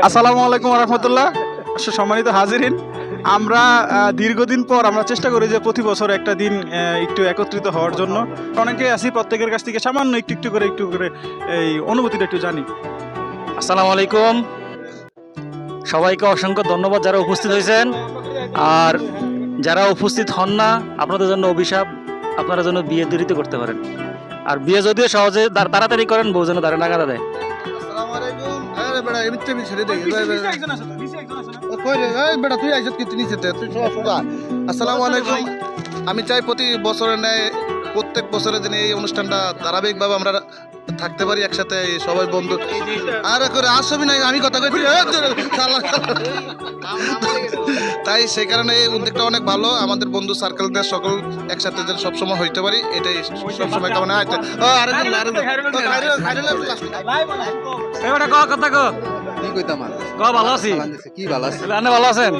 আসসালামু আলাইকুম রহমতুল্লাহ সম্মানিত হাজিরিন আমরা দীর্ঘদিন পর আমরা চেষ্টা করি যে প্রতি বছর একটা দিন একটু একত্রিত হওয়ার জন্য। অনেকে আছি প্রত্যেকের কাছ থেকে সামান্য একটু একটু করে একটু করে এই অনুভূতিটা একটু জানি। আসসালামু আলাইকুম। সবাইকে অসংখ্য ধন্যবাদ যারা উপস্থিত হয়েছেন। আর যারা উপস্থিত হন না আপনাদের জন্য অভিশাপ আপনারা যেন বিয়ে দেরিতে করতে পারেন। আর বিয়ে যদিও সহজে তাড়াতাড়ি করেন বউ যেন তারা নাগাদা দেয়। আরে বেটা আমি ছেড়ে কই রে? এই বেটা তুই আইছত কি নিচে তুই সব আসসালামু আলাইকুম। আমি চাই প্রতি বছরের ন্যায় প্রত্যেক বছরের দিন এই অনুষ্ঠানটা ধারাবাহিকভাবে আমরা থাকতে পারি একসাথে সবাই বন্ধু। আর করে আসবি না আমি কথা কইছি। শালা। তাই সেই কারণে এই উদ্যোগটা অনেক ভালো। আমাদের বন্ধু সার্কেলদের সকল একসাথে যেন সবসময় হইতে পারি এটাই সবসময় কামনা। আছে আরেকজন আরেকজন। ও, খাইরুল, খাইরুল, এবারে ক কথা ক? কি কইতাম ক ভালো আছি? কি ভালো আছে? ভালো আছেন?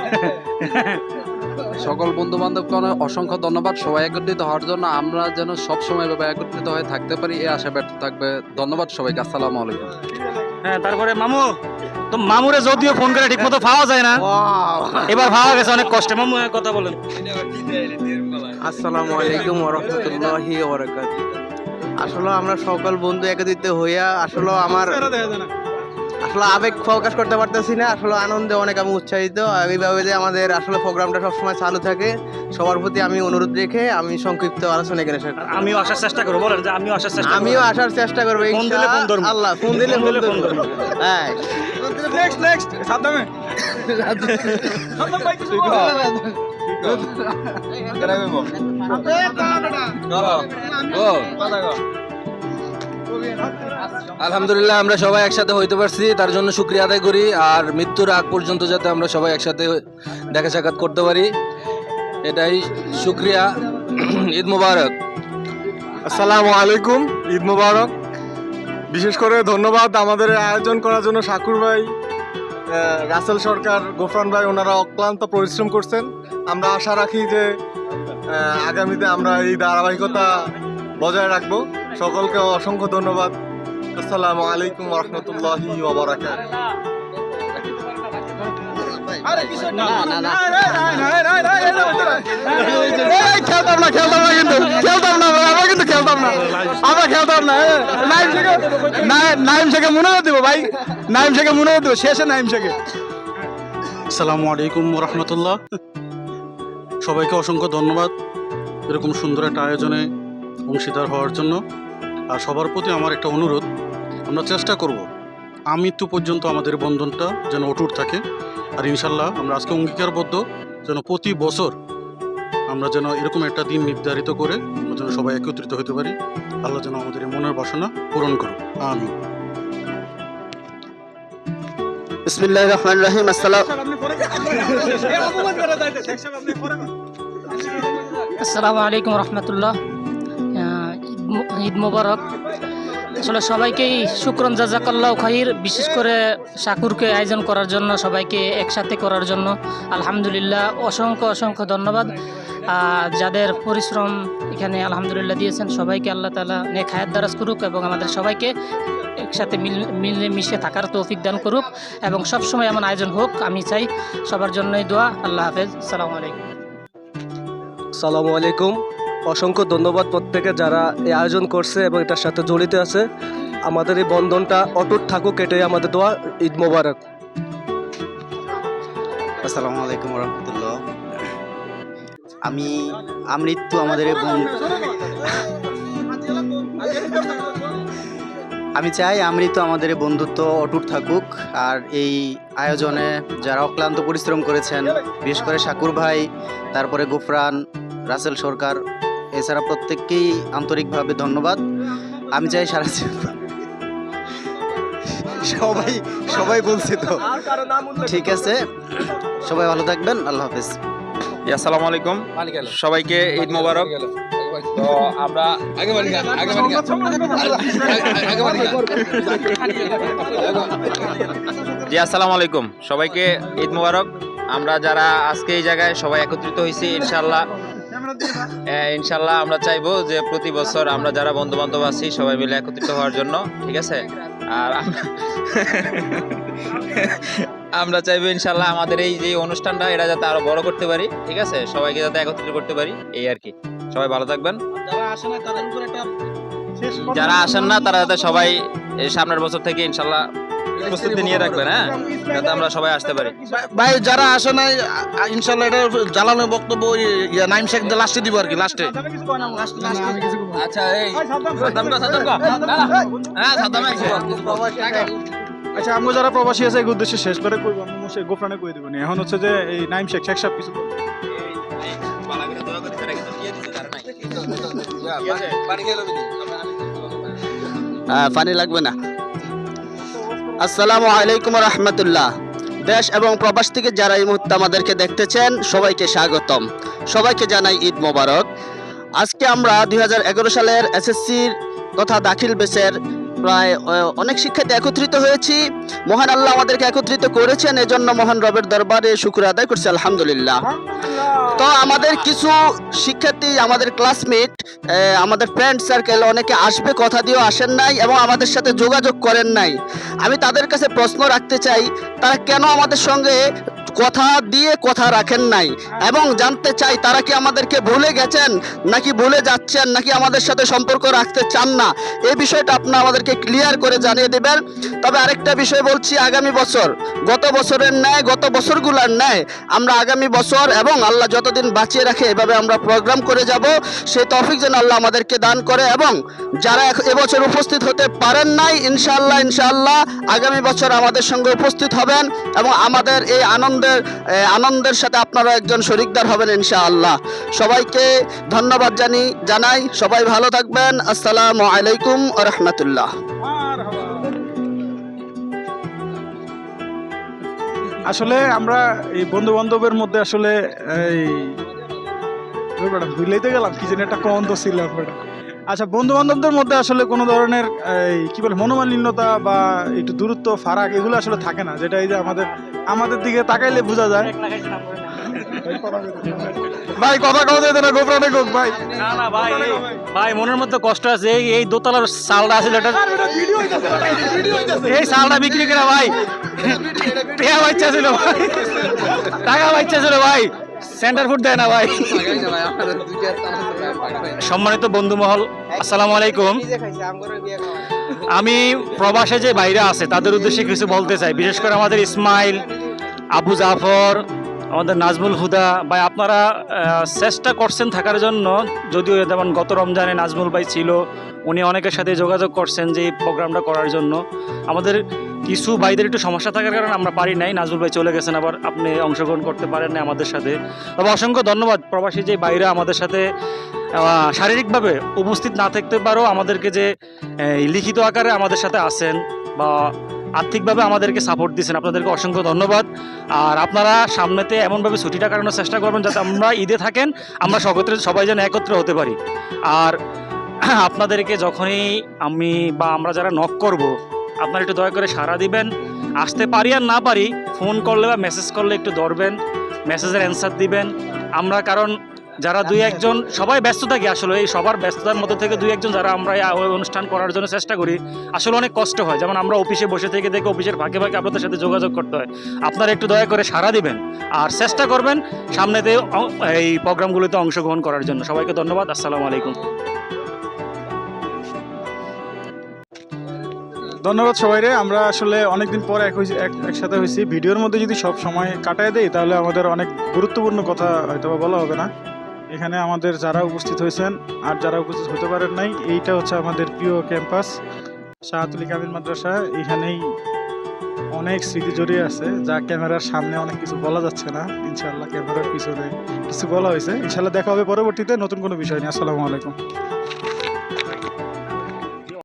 সকল বন্ধু বান্ধবকে অনেক অসংখ্য ধন্যবাদ। সবাই একত্রিত হওয়ার জন্য আমরা যেন সব সময় এভাবে একত্রিত হয়ে থাকতে পারি এই আশা ব্যর্থ থাকবে। ধন্যবাদ সবাইকে। আসসালামু আলাইকুম। হ্যাঁ তারপরে মামু। তো মামুরে যদিও ফোন করে ঠিক মতো পাওয়া যায় না এবার পাওয়া গেছে অনেক কষ্টে। মামু কথা বলেন। আসসালামু আলাইকুম ওরহমতুল্লাহি ওবরাকাত আসলে আমরা সকল বন্ধু একত্রিত হইয়া আসলে আমার আসলে আবেগ প্রকাশ করতে পারতেছি না আসলে আনন্দে অনেক আমি উৎসাহিত। এইভাবে যে আমাদের আসলে প্রোগ্রামটা সবসময় চালু থাকে সবার প্রতি আমি অনুরোধ রেখে আমি সংক্ষিপ্ত আলোচনা এখানে আমিও আসার চেষ্টা করব বলেন যে আমিও আসার চেষ্টা করব। আমিও আসার চেষ্টা করব দিলে আল্লাহ ফোন দিলে ফোন ফোন দিলে ফোন ধরবো। হ্যাঁ। নেক্সট নেক্সট সাদ্দামে আলহামদুলিল্লাহ আমরা সবাই একসাথে হইতে পারছি। তার জন্য শুক্রিয়া আদায় করি। আর মৃত্যুর আগ পর্যন্ত যাতে আমরা সবাই একসাথে দেখা সাক্ষাৎ করতে পারি। এটাই শুক্রিয়া। ঈদ মুবারক। আসসালামু আলাইকুম। ঈদ মুবারক। বিশেষ করে ধন্যবাদ আমাদের আয়োজন করার জন্য সাকুর ভাই রাসেল সরকার, গোফরান ভাই, ওনারা অক্লান্ত পরিশ্রম করছেন। আমরা আশা রাখি যে আগামীতে আমরা এই ধারাবাহিকতা বজায় রাখব। সকলকে অসংখ্য ধন্যবাদ। আসসালামু আলাইকুম রহমতুল্লাহি ওবরাকাত খেলতাম না খেলতাম না কিন্তু খেলতাম না আমরা কিন্তু খেলতাম না আমরা খেলতাম না নাইম শেখে নাইম শেখে মনে করে দেবো ভাই নাইম শেখে মনে দেবো শেষে নাইম শেখে আসসালামু আলাইকুম রহমতুল্লাহ সবাইকে অসংখ্য ধন্যবাদ এরকম সুন্দর একটা আয়োজনে অংশীদার হওয়ার জন্য আর সবার প্রতি আমার একটা অনুরোধ আমরা চেষ্টা করব আমৃত্যু পর্যন্ত আমাদের বন্ধনটা যেন অটুট থাকে। আর ইনশাল্লাহ আমরা আজকে অঙ্গীকারবদ্ধ যেন প্রতি বছর আমরা যেন এরকম একটা দিন নির্ধারিত করে আমরা যেন সবাই একত্রিত হতে পারি। আল্লাহ যেন আমাদের এই মনের বাসনা পূরণ করুক। আমি রহিম আসসালাম আসসালামু আলাইকুম রহমতুল্লাহ। ঈদ মোবারক। আসলে সবাইকেই শুক্রন জাজাকাল্লাহ খাহির বিশেষ করে শাকুরকে আয়োজন করার জন্য, সবাইকে একসাথে করার জন্য। আলহামদুলিল্লাহ, অসংখ্য অসংখ্য ধন্যবাদ। যাদের পরিশ্রম এখানে আলহামদুলিল্লাহ দিয়েছেন, সবাইকে আল্লাহ তালা নেক হায়াত দারাজ করুক এবং আমাদের সবাইকে একসাথে মিলে মিশে থাকার তৌফিক দান করুক এবং সবসময় এমন আয়োজন হোক, আমি চাই সবার জন্যই দোয়া। আল্লাহ হাফেজ। সালামু আলাইকুম। সালামু আলাইকুম। অসংখ্য ধন্যবাদ প্রত্যেকে যারা এই আয়োজন করছে এবং এটার সাথে জড়িত আছে। আমাদের এই বন্ধনটা অটুট থাকুক, এটাই আমাদের দোয়া। ঈদ মোবারক। আসসালামু আলাইকুম রহমতুল্লাহ। আমি, আমৃত্যু আমাদের এই আমি চাই আমৃত্যু আমাদের বন্ধুত্ব অটুট থাকুক। আর এই আয়োজনে যারা অক্লান্ত পরিশ্রম করেছেন, বিশেষ করে শাকুর ভাই, তারপরে গুফরান, রাসেল সরকার এছাড়া প্রত্যেককেই আন্তরিকভাবে ধন্যবাদ। আমি চাই সারা সবাই সবাই বলছে তো। ঠিক আছে, সবাই ভালো থাকবেন, আল্লাহ হাফেজ। আসসালামু আলাইকুম। সবাইকে ঈদ মোবারক। তো জি, আসসালামু আলাইকুম। সবাইকে ঈদ মুবারক। আমরা যারা আজকে এই জায়গায় সবাই একত্রিত হয়েছি ইনশাল্লাহ ইনশাল্লাহ আমরা চাইব যে প্রতি বছর আমরা যারা বন্ধু বান্ধব আছি সবাই মিলে একত্রিত হওয়ার জন্য ঠিক আছে? আর আমরা- চাইব ইনশাল্লাহ আমাদের এই যে অনুষ্ঠানটা এটা যাতে আরও বড় করতে পারি ঠিক আছে? সবাইকে যাতে একত্রিত করতে পারি এই আর কি। সবাই ভালো থাকবেন। যারা আসেন না তারা যাতে সবাই সামনের বছর থেকে ইনশাল্লাহ প্রস্তুতি নিয়ে রাখবেন হ্যাঁ? যাতে আমরা সবাই আসতে পারি। ভাই যারা আসে নাই আ- ইনশাল্লাহ এটা জ্বালানো বক্তব্য ওই নাইম শেখ লাস্টে দিব আর কি লাস্টে না, আচ্ছা এই। হ্যাঁ আচ্ছা আমরা যারা প্রবাসী আছে এই উদ্দেশ্যে শেষ করে কইব আমি সে গোফরানে কই দিব এখন হচ্ছে যে এই নাইম শেখ শেখ সাহেব কিছু পানি লাগবে না। আসসালামু আলাইকুম রহমতুল্লাহ। দেশ এবং প্রবাস থেকে যারা এই মুহূর্তে আমাদেরকে দেখতেছেন, সবাইকে স্বাগতম। সবাইকে জানাই ঈদ মোবারক। আজকে আমরা দুই হাজার এগারো সালের এসএসসির তথা দাখিল বেসের প্রায় অনেক শিক্ষার্থী একত্রিত হয়েছি। মহান আল্লাহ আমাদেরকে একত্রিত করেছেন, এজন্য মহান রবের দরবারে শুক্র আদায় করছি, আলহামদুলিল্লাহ। তো আমাদের কিছু শিক্ষার্থী, আমাদের ক্লাসমেট আমাদের ফ্রেন্ড সার্কেল অনেকে আসবে, কথা দিয়েও আসেন নাই এবং আমাদের সাথে যোগাযোগ করেন নাই। আমি তাদের কাছে প্রশ্ন রাখতে চাই, তারা কেন আমাদের সঙ্গে কথা দিয়ে কথা রাখেন নাই এবং জানতে চাই তারা কি আমাদেরকে ভুলে গেছেন নাকি ভুলে যাচ্ছেন নাকি আমাদের সাথে সম্পর্ক রাখতে চান না? এই বিষয়টা আপনারা আমাদেরকে ক্লিয়ার করে জানিয়ে দেবেন। তবে আরেকটা বিষয় বলছি, আগামী বছর, গত বছরের ন্যায়, গত বছরগুলোর ন্যায় আমরা আগামী বছর এবং আল্লাহ যতদিন বাঁচিয়ে রাখে এভাবে আমরা প্রোগ্রাম করে যাব। সেই তফিক যেন আল্লাহ আমাদেরকে দান করে এবং যারা এবছর উপস্থিত হতে পারেন নাই, ইনশাআল্লাহ ইনশাআল্লাহ আগামী বছর আমাদের সঙ্গে উপস্থিত হবেন এবং আমাদের এই আনন্দের আনন্দের সাথে আপনারা একজন শরিকদার হবেন ইনশাআল্লাহ সবাইকে ধন্যবাদ জানি, জানাই, সবাই ভালো থাকবেন আসসালামু আলাইকুম রহমতুল্লাহ। আসলে আমরা এই বন্ধু বান্ধবের মধ্যে আসলে এই গেলাম, কি জানি একটা কন্ত ছিল। আচ্ছা বন্ধু বান্ধবদের মধ্যে আসলে কোনো ধরনের এই কি বলে, মনোমালিন্যতা বা একটু দূরত্ব, ফারাক, এগুলো আসলে থাকে না যেটা এই যে আমাদের আমাদের দিকে তাকাইলে বোঝা যায়। ভাই কথা কথা যেতে না গোপরানে গোপ ভাই। না না ভাই ভাই মনের মধ্যে কষ্ট আছে। এই এই দোতলার চালটা আছে যেটা এই চালটা বিক্রি করে ভাই। টাকা বাচ্চা ছিল ভাই টাকা বাচ্চা ছিল ভাই। সেন্টার ফুড দেয় না ভাই। সম্মানিত বন্ধু মহল আসসালামু আলাইকুম। আমি প্রবাসে যে বাইরে আছে, তাদের উদ্দেশ্যে কিছু বলতে চাই। বিশেষ করে আমাদের ইসমাইল, আবু জাফর, আমাদের নাজমুল হুদা। ভাই, আপনারা চেষ্টা করছেন থাকার জন্য, যদিও যেমন গত রমজানে নাজমুল ভাই ছিল, উনি অনেকের সাথে যোগাযোগ করছেন যে এই প্রোগ্রামটা করার জন্য। আমাদের কিছু ভাইদের একটু সমস্যা থাকার কারণে আমরা পারি নাই। নাজুল ভাই চলে গেছেন, আবার আপনি অংশগ্রহণ করতে পারেন না আমাদের সাথে। তবে অসংখ্য ধন্যবাদ প্রবাসী যে বাইরে আমাদের সাথে শারীরিকভাবে উপস্থিত না থাকতে পারো, আমাদেরকে যে লিখিত আকারে আমাদের সাথে আসেন বা আর্থিকভাবে আমাদেরকে সাপোর্ট দিচ্ছেন আপনাদেরকে অসংখ্য ধন্যবাদ। আর আপনারা সামনেতে এমনভাবে ছুটিটা কাটানোর চেষ্টা করবেন যাতে আমরা ঈদে থাকেন, আমরা সকত্রে, সবাই যেন একত্রে হতে পারি। আর আপনাদেরকে যখনই আমি বা আমরা যারা নক করব আপনারা একটু দয়া করে সাড়া দিবেন। আসতে পারি আর না পারি ফোন করলে বা মেসেজ করলে একটু ধরবেন মেসেজের অ্যান্সার দিবেন। আমরা কারণ যারা দুই একজন, সবাই ব্যস্ত থাকি আসলে, এই সবার ব্যস্ততার মধ্যে থেকে দুই একজন যারা আমরা অনুষ্ঠান করার জন্য চেষ্টা করি, আসলে অনেক কষ্ট হয়। যেমন আমরা অফিসে বসে থেকে দেখে অফিসের ফাঁকে ফাঁকে আপনাদের সাথে যোগাযোগ করতে হয়। আপনারা একটু দয়া করে সাড়া দিবেন আর চেষ্টা করবেন সামনেতে এই প্রোগ্রামগুলোতে অংশগ্রহণ করার জন্য। সবাইকে ধন্যবাদ, আসসালামু আলাইকুম। ধন্যবাদ সবাইরে। আমরা আসলে অনেকদিন পর এক একসাথে হয়েছি ভিডিওর মধ্যে যদি সব সময় কাটায় দেই, তাহলে আমাদের অনেক গুরুত্বপূর্ণ কথা হয়তো বলা হবে না। এখানে আমাদের যারা উপস্থিত হয়েছেন, আর যারা উপস্থিত হতে পারেন নাই, এইটা হচ্ছে আমাদের প্রিয় ক্যাম্পাস, শাহাতুলি কামিল মাদ্রাসা। এখানেই অনেক স্মৃতি জড়িয়ে আছে, যা ক্যামেরার সামনে অনেক কিছু বলা যাচ্ছে না। ইনশাল্লাহ ক্যামেরার পিছনে কিছু বলা হয়েছে। ইনশাল্লাহ দেখা হবে পরবর্তীতে নতুন কোনো বিষয় নিয়ে। আসসালামু আলাইকুম।